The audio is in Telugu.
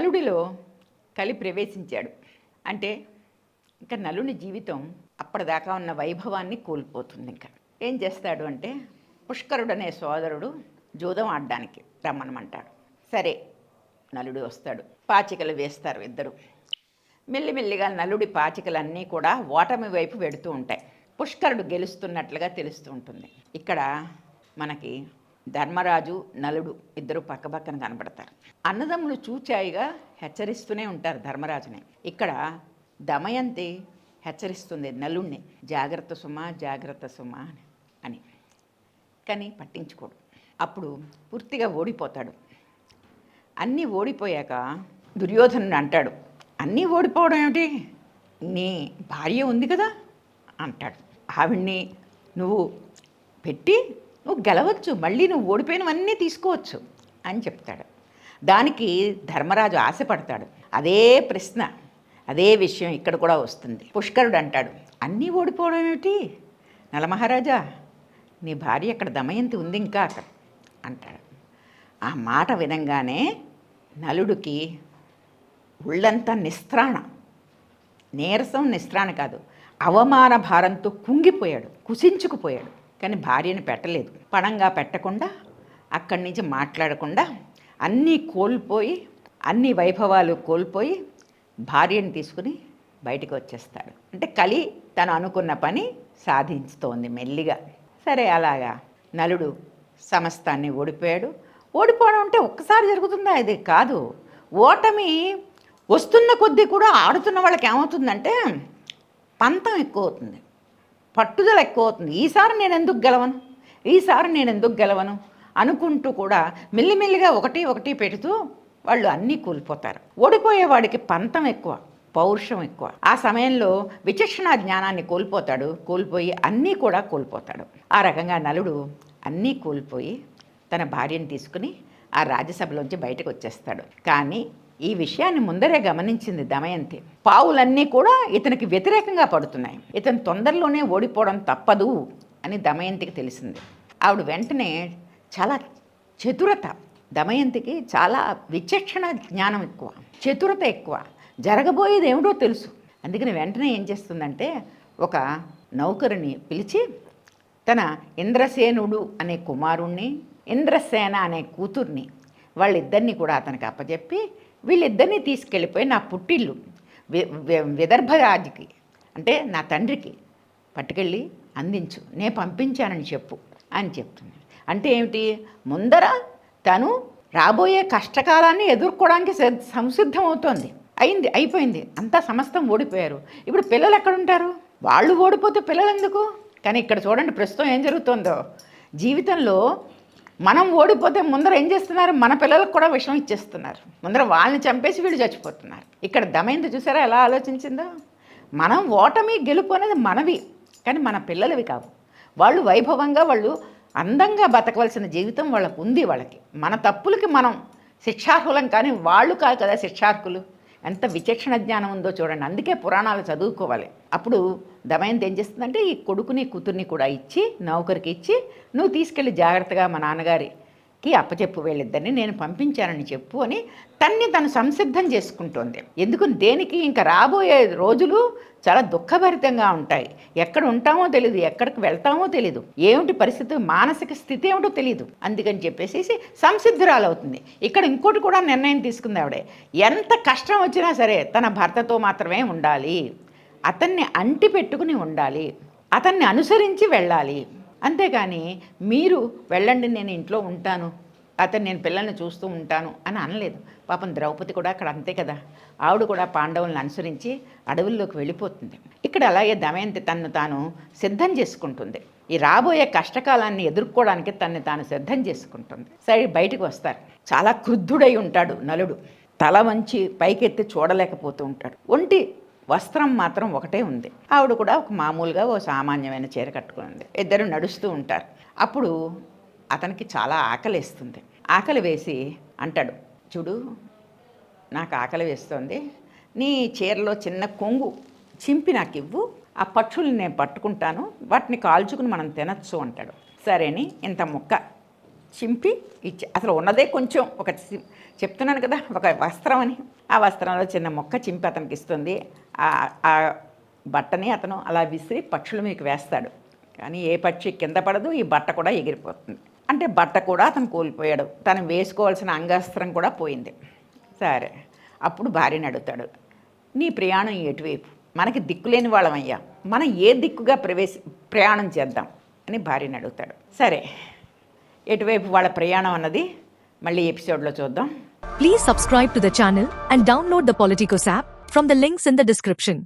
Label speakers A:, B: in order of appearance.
A: నలుడిలో కలి ప్రవేశించాడు. అంటే ఇంకా నలుని జీవితం అప్పటిదాకా ఉన్న వైభవాన్ని కోల్పోతుంది ఇంకా. ఏం చేస్తాడు అంటే పుష్కరుడు అనే సోదరుడు జూదం ఆడడానికి రమ్మనమంటాడు. సరే నలుడు వస్తాడు. పాచికలు వేస్తారు ఇద్దరు. మెల్లిమెల్లిగా నలుడి పాచికలన్నీ కూడా ఓటమి వైపు వెడుతూ ఉంటాయి. పుష్కరుడు గెలుస్తున్నట్లుగా తెలుస్తూ ఉంటుంది. ఇక్కడ మనకి ధర్మరాజు నలుడు ఇద్దరు పక్కపక్కన కనబడతారు అన్నదమ్ములు చూచాయిగా హెచ్చరిస్తూనే ఉంటారు ధర్మరాజుని. ఇక్కడ దమయంతి హెచ్చరిస్తుంది నలుణ్ణి జాగ్రత్త సుమ జాగ్రత్త సుమ అని. అని. కానీ పట్టించుకోడు. అప్పుడు పూర్తిగా ఓడిపోతాడు. అన్నీ ఓడిపోయాక దుర్యోధనుడు అంటాడు అన్నీ ఓడిపోవడం ఏమిటి? నీ భార్య ఉంది కదా? అంటాడు. ఆవిడ్ని నువ్వు పెట్టి నువ్వు గెలవచ్చు మళ్ళీ నువ్వు ఓడిపోయినవన్నీ తీసుకోవచ్చు అని చెప్తాడు. దానికి ధర్మరాజు ఆశపడతాడు. అదే ప్రశ్న అదే విషయం ఇక్కడ కూడా వస్తుంది. పుష్కరుడు అంటాడు అన్నీ ఓడిపోవడం ఏమిటి? నలమహారాజా నీ భార్య అక్కడ దమయంతి ఉంది ఇంకా? అక్కడ అంటాడు. ఆ మాట వినంగానే నలుడికి ఒళ్ళంతా నిస్త్రాణ. నీరసం నిస్త్రాణ కాదు అవమాన భారంతో కుంగిపోయాడు కుసించుకుపోయాడు. కానీ భార్యను పెట్టలేదు. పణంగా పెట్టకుండా అక్కడి నుంచి మాట్లాడకుండా అన్నీ కోల్పోయి అన్ని వైభవాలు కోల్పోయి భార్యను తీసుకుని బయటికి వచ్చేస్తాడు అంటే కలి తను అనుకున్న పని సాధించుతోంది మెల్లిగా. సరే అలాగా. నలుడు సమస్తాన్ని ఓడిపోయాడు. ఓడిపోవడం అంటే ఒక్కసారి జరుగుతుందా? ఇది కాదు. ఓటమి వస్తున్న కొద్దీ కూడా ఆడుతున్న వాళ్ళకి ఏమవుతుందంటే పంతం ఎక్కువ అవుతుంది. పట్టుదల ఎక్కువ అవుతుంది ఈసారి నేను ఎందుకు గెలవను? ఈసారి నేను ఎందుకు గెలవను? అనుకుంటూ కూడా మెల్లిమెల్లిగా ఒకటి ఒకటి పెడుతూ వాళ్ళు అన్నీ కోల్పోతారు. ఓడిపోయేవాడికి పంతం ఎక్కువ పౌరుషం ఎక్కువ. ఆ సమయంలో విచక్షణ జ్ఞానాన్ని కోల్పోతాడు కోల్పోయి అన్నీ కూడా కోల్పోతాడు. ఆ రకంగా నలుడు అన్నీ కోల్పోయి తన భార్యను తీసుకుని ఆ రాజ్యసభలోంచి బయటకు వచ్చేస్తాడు కానీ ఈ విషయాన్ని ముందరే గమనించింది దమయంతి. పావులన్నీ కూడా ఇతనికి వ్యతిరేకంగా పడుతున్నాయి. ఇతను తొందరలోనే ఓడిపోవడం తప్పదు అని దమయంతికి తెలిసింది. ఆవిడ వెంటనే చాలా చతురత దమయంతికి చాలా విచక్షణ జ్ఞానం ఎక్కువ చతురత ఎక్కువ జరగబోయేది ఏమిటో తెలుసు. అందుకని వెంటనే ఏం చేస్తుందంటే ఒక నౌకరుని పిలిచి తన ఇంద్రసేనుడు అనే కుమారుణ్ణి ఇంద్రసేన అనే కూతుర్ని వాళ్ళిద్దరిని కూడా అతనికి అప్పచెప్పి వీళ్ళిద్దరినీ తీసుకెళ్ళిపోయి నా పుట్టిల్లు విదర్భ వి- విదర్భరాజుకి అంటే నా తండ్రికి పట్టుకెళ్ళి అందించు నేను పంపించానని చెప్పు అని చెప్తుంది అంటే ఏమిటి? ముందర తను రాబోయే కష్టకాలాన్ని ఎదుర్కోవడానికి సంసిద్ధం అవుతోంది అయింది అయిపోయింది. అంతా సమస్తం ఓడిపోయారు. ఇప్పుడు పిల్లలు ఎక్కడ ఉంటారు వాళ్ళు ఓడిపోతే పిల్లలు ఎందుకు కానీ ఇక్కడ చూడండి ప్రస్తుతం ఏం జరుగుతుందో. జీవితంలో మనం ఓడిపోతే ముందర ఏం చేస్తున్నారు? మన పిల్లలకు కూడా విషం ఇచ్చేస్తున్నారు. ముందర వాళ్ళని చంపేసి వీళ్ళు చచ్చిపోతున్నారు. ఇక్కడ దమైంది చూసారా? ఎలా ఆలోచించిందో? మనం ఓటమి గెలుపు అనేది మనవి కానీ మన పిల్లలవి కావు. వాళ్ళు వైభవంగా వాళ్ళు అందంగా బతకవలసిన జీవితం వాళ్ళకు ఉంది వాళ్ళకి. మన తప్పులకి మనం శిక్షార్హులం కానీ వాళ్ళు కాదు కదా శిక్షార్హులు. ఎంత విచక్షణ జ్ఞానం ఉందో చూడండి. అందుకే పురాణాలు చదువుకోవాలి. అప్పుడు దమయంతి ఏం చేస్తుందంటే ఈ కొడుకుని కూతుర్ని కూడా ఇచ్చి నౌకరికి ఇచ్చి నువ్వు తీసుకెళ్ళి జాగ్రత్తగా మా నాన్నగారి కి అప్పచెప్పు వెళ్ళిద్దని నేను పంపించానని చెప్పు అని తన్ని తను సంసిద్ధం చేసుకుంటోంది. ఎందుకు దేనికి ఇంకా రాబోయే రోజులు చాలా దుఃఖభరితంగా ఉంటాయి. ఎక్కడ ఉంటామో తెలియదు ఎక్కడికి వెళ్తామో తెలియదు ఏమిటి పరిస్థితి మానసిక స్థితి ఏమిటో తెలియదు అందుకని చెప్పేసి సంసిద్ధురాలవుతుంది. ఇక్కడ ఇంకోటి కూడా నిర్ణయం తీసుకుంది ఆవిడే. ఎంత కష్టం వచ్చినా సరే తన భర్తతో మాత్రమే ఉండాలి. అతన్ని అంటి పెట్టుకుని ఉండాలి. అతన్ని అనుసరించి వెళ్ళాలి. అంతేగాని మీరు వెళ్ళండి నేను ఇంట్లో ఉంటాను. అతను నేను పిల్లల్ని చూస్తూ ఉంటాను అని అనలేదు. పాపం ద్రౌపది కూడా అక్కడ అంతే కదా. ఆవిడ కూడా పాండవులను అనుసరించి అడవుల్లోకి వెళ్ళిపోతుంది. ఇక్కడ అలాగే దమయంతి తన్ను తాను సిద్ధం చేసుకుంటుంది. ఈ రాబోయే కష్టకాలాన్ని ఎదుర్కోవడానికి తన్ని తాను సిద్ధం చేసుకుంటుంది. సరే బయటకు వస్తారు. చాలా క్రుద్ధుడై ఉంటాడు నలుడు. తల వంచి పైకెత్తి చూడలేకపోతూ ఉంటాడు. ఒంటి వస్త్రం మాత్రం ఒకటే ఉంది. ఆవిడ కూడా ఒక మామూలుగా ఓ సామాన్యమైన చీర కట్టుకుని ఉంది ఇద్దరు నడుస్తూ ఉంటారు. అప్పుడు అతనికి చాలా ఆకలి వేస్తుంది ఆకలి వేసి అంటాడు చూడు నాకు ఆకలి వేస్తుంది. నీ చీరలో చిన్న కొంగు చింపి నాకు ఇవ్వు. ఆ పక్షుల్ని నేను పట్టుకుంటాను. వాటిని కాల్చుకుని మనం తినచ్చు అంటాడు. సరేని ఇంత ముక్క. చింపి ఇచ్చి అసలు ఉన్నదే కొంచెం ఒక చెప్తున్నాను కదా ఒక వస్త్రం అని ఆ వస్త్రంలో చిన్న మొక్క చింపి అతనికి ఇస్తుంది. ఆ- ఆ బట్టని అతను అలా విసిరి పక్షులు మీకు వేస్తాడు. కానీ ఏ పక్షి కింద పడదు ఈ బట్ట కూడా ఎగిరిపోతుంది. అంటే బట్ట కూడా అతను కోల్పోయాడు. తను వేసుకోవాల్సిన అంగాస్త్రం కూడా పోయింది. సరే అప్పుడు భార్యని అడుగుతాడు నీ ప్రయాణం ఎటువైపు? మనకి దిక్కులేని వాళ్ళమయ్యా. మనం ఏ దిక్కుగా ప్రవేశ ప్రయాణం చేద్దాం? అని భార్యని అడుగుతాడు. సరే ఎటువైపు వాళ్ళ ప్రయాణం అన్నది మళ్ళీ ఎపిసోడ్లో చూద్దాం.
B: Please subscribe to the and download the Politicos app from the links in the description